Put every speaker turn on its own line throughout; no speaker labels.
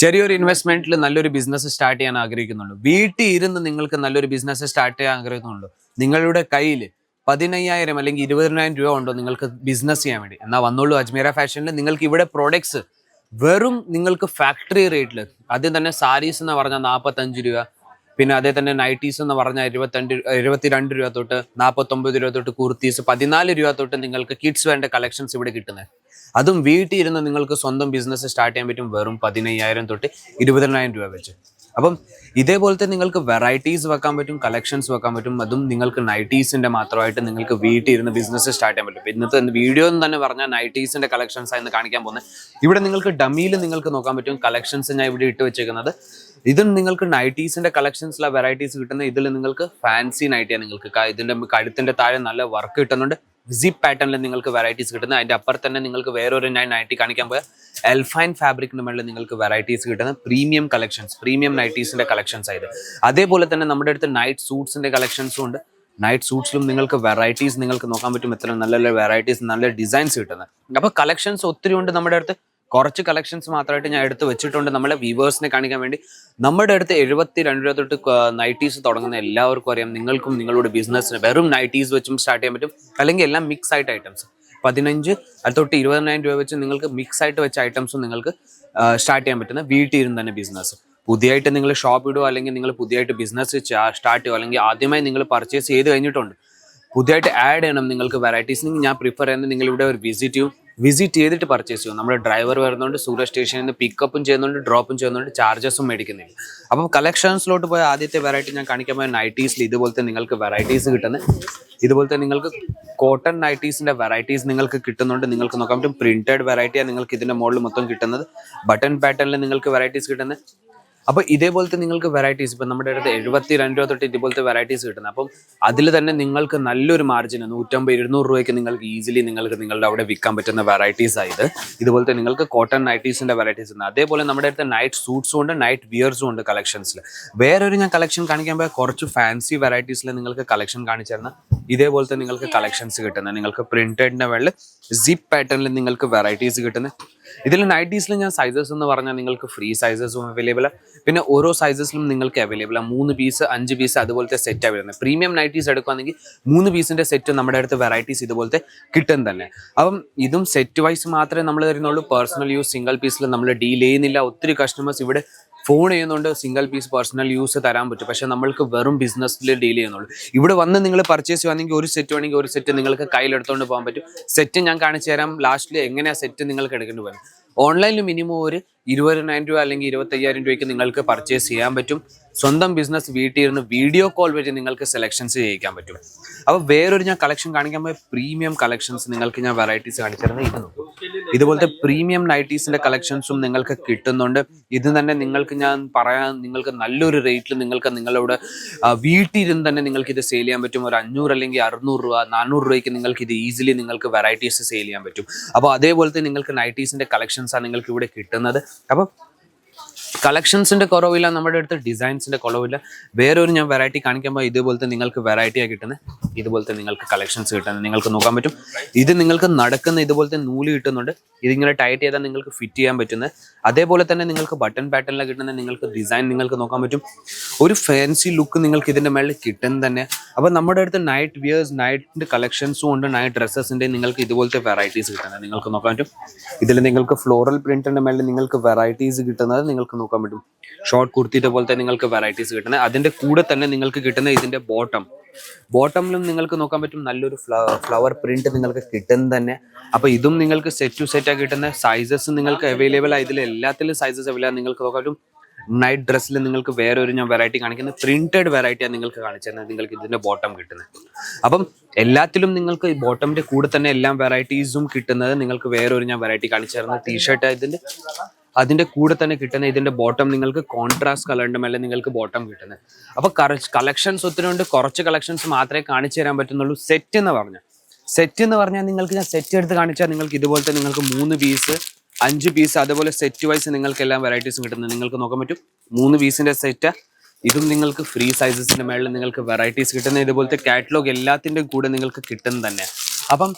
ചെറിയൊരു ഇൻവെസ്റ്റ്മെന്റിൽ നല്ലൊരു business start ചെയ്യാൻ ആഗ്രഹിക്കുന്നുള്ളൂ. വീട്ടിൽ ഇരുന്ന് നിങ്ങൾക്ക് നല്ലൊരു ബിസിനസ് സ്റ്റാർട്ട് ചെയ്യാൻ ആഗ്രഹിക്കുന്നുള്ളൂ. നിങ്ങളുടെ കയ്യിൽ പതിനയ്യായിരം അല്ലെങ്കിൽ ഇരുപതിനായിരം രൂപ ഉണ്ടോ നിങ്ങൾക്ക് ബിസിനസ് ചെയ്യാൻ വേണ്ടി. എന്നാൽ വന്നോളൂ അജ്മീര ഫാഷനിൽ നിങ്ങൾക്ക് ഇവിടെ പ്രോഡക്ട്സ് വെറും നിങ്ങൾക്ക് ഫാക്ടറി റേറ്റിൽ ആദ്യം തന്നെ സാരീസ് എന്ന് പറഞ്ഞാൽ നാൽപ്പത്തഞ്ച് രൂപ പിന്നെ അതേ തന്നെ നൈറ്റീസ് എന്ന് പറഞ്ഞാൽ ഇരുപത്തിരണ്ട് ഇരുപത്തിരണ്ട് രൂപ തൊട്ട് നാൽപ്പത്തൊമ്പത് രൂപ തൊട്ട് കുർത്തീസ് പതിനാല് രൂപ തൊട്ട് നിങ്ങൾക്ക് കിഡ്സ് വേണ്ട കളക്ഷൻസ് ഇവിടെ കിട്ടുന്നത്. അതും വീട്ടിൽ ഇരുന്ന് നിങ്ങൾക്ക് സ്വന്തം ബിസിനസ് സ്റ്റാർട്ട് ചെയ്യാൻ പറ്റും വെറും പതിനയ്യായിരം തൊട്ട് ഇരുപതിനായിരം രൂപ വെച്ച്. അപ്പം ഇതേപോലത്തെ നിങ്ങൾക്ക് വെറൈറ്റീസ് വെക്കാൻ പറ്റും കളക്ഷൻസ് വെക്കാൻ പറ്റും അതും നിങ്ങൾക്ക് നൈറ്റീസിന്റെ മാത്രമായിട്ട് നിങ്ങൾക്ക് വീട്ടിൽ ഇരുന്ന് ബിസിനസ് സ്റ്റാർട്ട് ചെയ്യാൻ പറ്റും. ഇന്നത്തെ വീഡിയോ എന്ന് തന്നെ പറഞ്ഞാൽ നൈറ്റീസിന്റെ കളക്ഷൻസ് ആയിരുന്നു കാണിക്കാൻ പോകുന്നത്. ഇവിടെ നിങ്ങൾക്ക് ഡമ്മിയിൽ നിങ്ങൾക്ക് നോക്കാൻ പറ്റും കളക്ഷൻസ് ഞാൻ ഇവിടെ ഇട്ട് വെച്ചേക്കുന്നത്. ഇതും നിങ്ങൾക്ക് നൈറ്റീസിന്റെ കളക്ഷൻസിലെ വെറൈറ്റീസ് കിട്ടുന്ന ഇതിൽ നിങ്ങൾക്ക് ഫാൻസി നൈറ്റിയാണ് നിങ്ങൾക്ക് ഇതിന്റെ കഴുത്തിന്റെ താഴെ നല്ല വർക്ക് കിട്ടുന്നുണ്ട്. സിപ്പ് പാറ്റേണിൽ നിങ്ങൾക്ക് വെറൈറ്റീസ് കിട്ടുന്നത്. അതിന്റെ അപ്പുറത്ത് തന്നെ നിങ്ങൾക്ക് വേറൊരു ഞാൻ നൈറ്റി കാണിക്കാൻ പോയ. എൽഫൈൻ ഫാബ്രിക്കിന് മുകളിൽ നിങ്ങൾക്ക് വെറൈറ്റീസ് കിട്ടുന്ന പ്രീമിയം കളക്ഷൻസ് പ്രീമിയം നൈറ്റീസിന്റെ കളക്ഷൻസ് ആയത്. അതേപോലെ തന്നെ നമ്മുടെ അടുത്ത് നൈറ്റ് സൂട്ട്സിന്റെ കളക്ഷൻസും ഉണ്ട്. നൈറ്റ് സൂട്ട്സിലും നിങ്ങൾക്ക് വെറൈറ്റീസ് നിങ്ങൾക്ക് നോക്കാൻ പറ്റും എത്ര നല്ല നല്ല വെറൈറ്റീസ് നല്ല ഡിസൈൻസ് കിട്ടുന്നത്. അപ്പോൾ കളക്ഷൻസ് ഒത്തിരി ഉണ്ട് നമ്മുടെ അടുത്ത്. കുറച്ച് കളക്ഷൻസ് മാത്രമായിട്ട് ഞാൻ എടുത്ത് വെച്ചിട്ടുണ്ട്. നമ്മളെ വ്യൂവേഴ്സിനെ കാണിക്കാൻ വേണ്ടി. നമ്മുടെ അടുത്ത് എഴുപത്തി രണ്ട് രൂപ തൊട്ട് നൈറ്റീസ് തുടങ്ങുന്ന എല്ലാവർക്കും അറിയാം. നിങ്ങൾക്കും നിങ്ങളുടെ ബിസിനസ്സിന് വെറും നൈറ്റീസ് വെച്ചും സ്റ്റാർട്ട് ചെയ്യാൻ പറ്റും. അല്ലെങ്കിൽ എല്ലാം മിക്സ് ആയിട്ട് ഐറ്റംസ് പതിനഞ്ച് അത് തൊട്ട് ഇരുപതിനായിരം രൂപ വെച്ച് നിങ്ങൾക്ക് മിക്സ് ആയിട്ട് വെച്ച ഐറ്റംസും നിങ്ങൾക്ക് സ്റ്റാർട്ട് ചെയ്യാൻ പറ്റുന്ന വീട്ടിൽ ഇരുന്ന് തന്നെ ബിസിനസ് പുതിയതായിട്ട് നിങ്ങൾ ഷോപ്പ് ഇടുക അല്ലെങ്കിൽ നിങ്ങൾ പുതിയതായിട്ട് ബിസിനസ് സ്റ്റാർട്ട് ചെയ്യുക അല്ലെങ്കിൽ ആദ്യമായി നിങ്ങൾ പർച്ചേസ് ചെയ്ത് കഴിഞ്ഞിട്ടുണ്ട്. പുതിയതായിട്ട് ആഡ് ചെയ്യണം നിങ്ങൾക്ക് വെറൈറ്റീസ് ഞാൻ പ്രിഫർ ചെയ്യുന്നത് നിങ്ങളിവിടെ ഒരു വിസിറ്റ് ചെയ്യും. വിസിറ്റ് ചെയ്തിട്ട് പർച്ചേസ് ചെയ്യും. നമ്മുടെ ഡ്രൈവർ വരുന്നുണ്ട് സൂര്യ സ്റ്റേഷനിൽ നിന്ന് പിക്കപ്പും ചെയ്യുന്നുണ്ട് ഡ്രോപ്പും ചെയ്യുന്നുണ്ട് ചാർജസും മേടിക്കുന്നില്ല അപ്പം കളക്ഷൻസിലോട്ട് പോയ ആദ്യത്തെ വെറൈറ്റി ഞാൻ കാണിക്കാൻ പോയ നൈറ്റീസിൽ ഇതുപോലത്തെ നിങ്ങൾക്ക് വെറൈറ്റീസ് കിട്ടുന്നത് ഇതുപോലത്തെ നിങ്ങൾക്ക് കോട്ടൺ നൈറ്റീസിന്റെ വെറൈറ്റീസ് നിങ്ങൾക്ക് കിട്ടുന്നുണ്ട് നിങ്ങൾക്ക് നോക്കാൻ പറ്റും പ്രിന്റഡ് വെറൈറ്റിയാണ് നിങ്ങൾക്ക് ഇതിന്റെ മുകളിൽ മൊത്തം കിട്ടുന്നത്. ബട്ടൺ പാറ്റേണിൽ നിങ്ങൾക്ക് വെറൈറ്റീസ് കിട്ടുന്നത് അപ്പൊ ഇതേപോലത്തെ നിങ്ങൾക്ക് വെറൈറ്റീസ് ഇപ്പൊ നമ്മുടെ അടുത്ത് എഴുപത്തി രണ്ട് രൂപ തൊട്ട് ഇതുപോലത്തെ വെറൈറ്റീസ് കിട്ടുന്നത്. അപ്പം അതിൽ തന്നെ നിങ്ങൾക്ക് നല്ലൊരു മാർജിൻ നൂറ്റമ്പത് ഇരുന്നൂറ് രൂപയ്ക്ക് നിങ്ങൾക്ക് ഈസിലി നിങ്ങൾക്ക് നിങ്ങളുടെ അവിടെ വിൽക്കാൻ പറ്റുന്ന വെറൈറ്റീസ് ആയത് ഇതുപോലത്തെ നിങ്ങൾക്ക് കോട്ടൺ നൈറ്റീസിന്റെ വെറൈറ്റീസ് ഉണ്ട്. അതേപോലെ നമ്മുടെ അടുത്ത് നൈറ്റ് സൂട്ട്സും ഉണ്ട് നൈറ്റ് വിയർസും ഉണ്ട് കളക്ഷൻസിൽ വേറൊരു ഞാൻ കളക്ഷൻ കാണിക്കാൻ പോയാൽ കുറച്ച് ഫാൻസി വെറൈറ്റീസിൽ നിങ്ങൾക്ക് കളക്ഷൻ കാണിച്ചു തരുന്ന ഇതേപോലത്തെ നിങ്ങൾക്ക് കളക്ഷൻസ് കിട്ടുന്നത് നിങ്ങൾക്ക് പ്രിന്റഡിന്റെ വെള്ളിൽ സിപ്പ് പാറ്റേണിൽ നിങ്ങൾക്ക് വെറൈറ്റീസ് കിട്ടുന്നത് ഇതിൽ നൈറ്റീസിൽ ഞാൻ സൈസസ് എന്ന് പറഞ്ഞാൽ നിങ്ങൾക്ക് ഫ്രീ സൈസസും അവൈലബിൾ പിന്നെ ഓരോ സൈസസിലും നിങ്ങൾക്ക് അവൈലബിൾ ആണ് മൂന്ന് പീസ് അഞ്ച് പീസ് അതുപോലത്തെ സെറ്റ് അവൈലബിൾ പ്രീമിയം നൈറ്റീസ് എടുക്കുകയാണെങ്കിൽ മൂന്ന് പീസിന്റെ സെറ്റ് നമ്മുടെ അടുത്ത് വെറൈറ്റീസ് ഇതുപോലത്തെ കിട്ടും തന്നെ. അപ്പം ഇതും സെറ്റ് വൈസ് മാത്രമേ നമ്മൾ തരുന്നുള്ളൂ. പേഴ്സണൽ യൂസ് സിംഗിൾ പീസിൽ നമ്മൾ ഡീൽ ചെയ്യുന്നില്ല. ഒത്തിരി കസ്റ്റമേഴ്സ് ഇവിടെ ഫോൺ ചെയ്യുന്നുണ്ട് സിംഗിൾ പീസ് പേഴ്സണൽ യൂസ് തരാൻ പറ്റും. പക്ഷെ നമ്മൾക്ക് വെറും ബിസിനസ്സിൽ ഡീൽ ചെയ്യുന്നുള്ളൂ. ഇവിടെ വന്ന് നിങ്ങൾ പർച്ചേസ് ചെയ്യുവാണെങ്കിൽ ഒരു സെറ്റ് വേണമെങ്കിൽ ഒരു സെറ്റ് നിങ്ങൾക്ക് കയ്യിലെടുത്തുകൊണ്ട് പോകാൻ പറ്റും. സെറ്റ് ഞാൻ കാണിച്ചു തരാം. ലാസ്റ്റിൽ എങ്ങനെയാണ് സെറ്റ് നിങ്ങൾക്ക് എടുക്കേണ്ടി വരും. ഓൺലൈനിൽ മിനിമം ഒരു ഇരുപതിനായിരം രൂപ അല്ലെങ്കിൽ ഇരുപത്തയ്യായിരം രൂപയ്ക്ക് നിങ്ങൾക്ക് പർച്ചേസ് ചെയ്യാൻ പറ്റും. സ്വന്തം ബിസിനസ് വീട്ടിൽ ഇരുന്ന് വീഡിയോ കോൾ വഴി നിങ്ങൾക്ക് സെലക്ഷൻസ് ചെയ്യിക്കാൻ പറ്റും. അപ്പോൾ വേറൊരു ഞാൻ കളക്ഷൻ കാണിക്കാൻ പോയ പ്രീമിയം കളക്ഷൻസ് നിങ്ങൾക്ക് ഞാൻ വെറൈറ്റീസ് കാണിച്ചിരുന്നത് ഇത് നോക്കൂ. ഇതുപോലത്തെ പ്രീമിയം നൈറ്റീസിന്റെ കളക്ഷൻസും നിങ്ങൾക്ക് കിട്ടുന്നുണ്ട്. ഇത് തന്നെ നിങ്ങൾക്ക് ഞാൻ പറയാൻ നിങ്ങൾക്ക് നല്ലൊരു റേറ്റിൽ നിങ്ങൾക്ക് നിങ്ങളുടെ വീട്ടിലിരുന്ന് തന്നെ നിങ്ങൾക്ക് ഇത് സെയിൽ ചെയ്യാൻ പറ്റും. ഒരു അഞ്ഞൂറ് അല്ലെങ്കിൽ അറുന്നൂറ് രൂപ നാനൂറ് രൂപയ്ക്ക് നിങ്ങൾക്ക് ഇത് ഈസിലി നിങ്ങൾക്ക് വെറൈറ്റീസ് സെയിൽ ചെയ്യാൻ പറ്റും. അപ്പോൾ അതേപോലത്തെ നിങ്ങൾക്ക് നൈറ്റീസിന്റെ കളക്ഷൻസ് ആണ് നിങ്ങൾക്ക് ഇവിടെ കിട്ടുന്നത്. അപ്പം കളക്ഷൻസിന്റെ കുറവില്ല നമ്മുടെ അടുത്ത് ഡിസൈൻസിന്റെ കുറവില്ല. വേറെ ഒരു ഞാൻ വെറൈറ്റി കാണിക്കുമ്പോൾ ഇതുപോലത്തെ നിങ്ങൾക്ക് വെറൈറ്റിയാണ് കിട്ടുന്നത് ഇതുപോലത്തെ നിങ്ങൾക്ക് കളക്ഷൻസ് കിട്ടുന്നത് നിങ്ങൾക്ക് നോക്കാൻ പറ്റും. ഇത് നിങ്ങൾക്ക് നടക്കുന്ന ഇതുപോലത്തെ നൂൽ കിട്ടുന്നുണ്ട്. ഇതിങ്ങനെ ടൈറ്റ് ചെയ്താൽ നിങ്ങൾക്ക് ഫിറ്റ് ചെയ്യാൻ പറ്റുന്നത് അതേപോലെ തന്നെ നിങ്ങൾക്ക് ബട്ടൺ പാറ്റേണിൽ കിട്ടുന്ന നിങ്ങൾക്ക് ഡിസൈൻ നിങ്ങൾക്ക് നോക്കാൻ പറ്റും. ഒരു ഫാൻസി ലുക്ക് നിങ്ങൾക്ക് ഇതിന്റെ മേളിൽ കിട്ടും തന്നെ. അപ്പോൾ നമ്മുടെ അടുത്ത് നൈറ്റ് വിയേഴ്സ് നൈറ്റിന്റെ കളക്ഷൻസും ഉണ്ട്. നൈറ്റ് ഡ്രസ്സസിന്റെ നിങ്ങൾക്ക് ഇതുപോലത്തെ വെറൈറ്റീസ് കിട്ടുന്നത് നിങ്ങൾക്ക് നോക്കാൻ പറ്റും. ഇതിൽ നിങ്ങൾക്ക് ഫ്ലോറൽ പ്രിന്റിന്റെ മേളിൽ നിങ്ങൾക്ക് വെറൈറ്റീസ് കിട്ടുന്നത് നിങ്ങൾക്ക് നോക്കാൻ പറ്റും. ഷോർട്ട് കുർത്തിയുടെ പോലത്തെ നിങ്ങൾക്ക് വെറൈറ്റീസ് കിട്ടുന്നത്. അതിന്റെ കൂടെ തന്നെ നിങ്ങൾക്ക് കിട്ടുന്ന ഇതിന്റെ ബോട്ടം ബോട്ടമിലും നിങ്ങൾക്ക് നോക്കാൻ പറ്റും. നല്ലൊരു ഫ്ലവർ പ്രിന്റ് നിങ്ങൾക്ക് കിട്ടും തന്നെ. അപ്പൊ ഇതും നിങ്ങൾക്ക് സെറ്റ് ടു സെറ്റ് ആയി കിട്ടുന്ന. സൈസസ് നിങ്ങൾക്ക് അവൈലബിൾ ആയി ഇതിൽ എല്ലാത്തിലും സൈസസ് അവൈലബിൾ നിങ്ങൾക്ക് നോക്കാൻ പറ്റും. നൈറ്റ് ഡ്രസ്സിൽ നിങ്ങൾക്ക് വേറെ ഒരു ഞാൻ വെറൈറ്റി കാണിക്കുന്നത്. പ്രിന്റഡ് വെറൈറ്റിയാണ് നിങ്ങൾക്ക് കാണിച്ചു തന്നെ നിങ്ങൾക്ക് ഇതിന്റെ ബോട്ടം കിട്ടുന്നത് അപ്പം എല്ലാത്തിലും നിങ്ങൾക്ക് ബോട്ടമിന്റെ കൂടെ തന്നെ എല്ലാം വെറൈറ്റീസും കിട്ടുന്നത്. നിങ്ങൾക്ക് വേറെ ഒരു ഞാൻ വെറൈറ്റി കാണിച്ചു തരുന്നത് ടീഷർട്ട് ഇതിന്റെ. അതിന്റെ കൂടെ തന്നെ കിട്ടുന്ന ഇതിന്റെ ബോട്ടം നിങ്ങൾക്ക് കോൺട്രാസ്റ്റ് കളറിന്റെ മേലെ നിങ്ങൾക്ക് ബോട്ടം കിട്ടുന്നത്. അപ്പൊ കളക്ഷൻസ് ഒത്തിരി ഉണ്ട്. കുറച്ച് കളക്ഷൻസ് മാത്രമേ കാണിച്ചു തരാൻ പറ്റുന്നുള്ളൂ. സെറ്റ് എന്ന് പറഞ്ഞാൽ. സെറ്റ് എന്ന് പറഞ്ഞാൽ നിങ്ങൾക്ക് ഞാൻ സെറ്റ് എടുത്ത് കാണിച്ചാൽ നിങ്ങൾക്ക് ഇതുപോലത്തെ നിങ്ങൾക്ക് മൂന്ന് പീസ് അഞ്ച് പീസ് അതുപോലെ സെറ്റ് വൈസ് നിങ്ങൾക്ക് എല്ലാം വെറൈറ്റീസും കിട്ടുന്നത്. നിങ്ങൾക്ക് നോക്കാൻ പറ്റും. മൂന്ന് പീസിന്റെ സെറ്റ് ഇതും നിങ്ങൾക്ക് ഫ്രീ സൈസസിന്റെ മേളിൽ നിങ്ങൾക്ക് വെറൈറ്റീസ് കിട്ടുന്ന ഇതുപോലത്തെ കാറ്റലോഗ് എല്ലാത്തിന്റെയും കൂടെ നിങ്ങൾക്ക് കിട്ടുന്നത് തന്നെ അപ്പം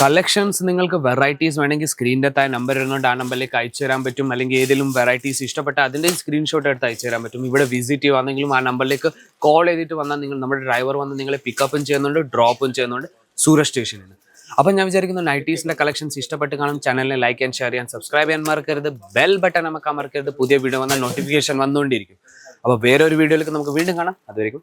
കളക്ഷൻസ് നിങ്ങൾക്ക് വെറൈറ്റീസ് വേണമെങ്കിൽ സ്ക്രീനിന്റെ താഴെ നമ്പർ ഇരുന്നുകൊണ്ട് ആ നമ്പറിലേക്ക് അയച്ചു തരാൻ പറ്റും. അല്ലെങ്കിൽ ഏതെങ്കിലും വെറൈറ്റീസ് ഇഷ്ടപ്പെട്ട അതിന്റെ സ്ക്രീൻഷോട്ട് എടുത്ത് അയച്ചു തരാൻ പറ്റും. ഇവിടെ വിസിറ്റ് ചെയ്യുവാണെങ്കിലും ആ നമ്പറിലേക്ക് കോൾ ചെയ്തിട്ട് വന്നാൽ നിങ്ങൾ നമ്മുടെ ഡ്രൈവർ വന്ന് നിങ്ങളെ പിക്കപ്പും ചെയ്യുന്നുണ്ട് ഡ്രോപ്പും ചെയ്യുന്നുണ്ട്. സൂര്യ സ്റ്റേഷനിൽ അപ്പം ഞാൻ വിചാരിക്കുന്നു നൈറ്റീസിന്റെ കളക്ഷൻസ് ഇഷ്ടപ്പെട്ട് കാണും. ചാനലിനെ ലൈക്ക് ആൻഡ് ഷെയർ ചെയ്യാൻ സബ്സ്ക്രൈബ് ചെയ്യാൻ മറക്കരുത്. ബെൽ ബട്ടൺ നമുക്ക് അമർക്കരുത് പുതിയ വീഡിയോ വന്നാൽ നോട്ടിഫിക്കേഷൻ വന്നുകൊണ്ടിരിക്കും. അപ്പോൾ വേറൊരു വീഡിയോയിലേക്ക് നമുക്ക് വീണ്ടും കാണാം. അതുവരെയും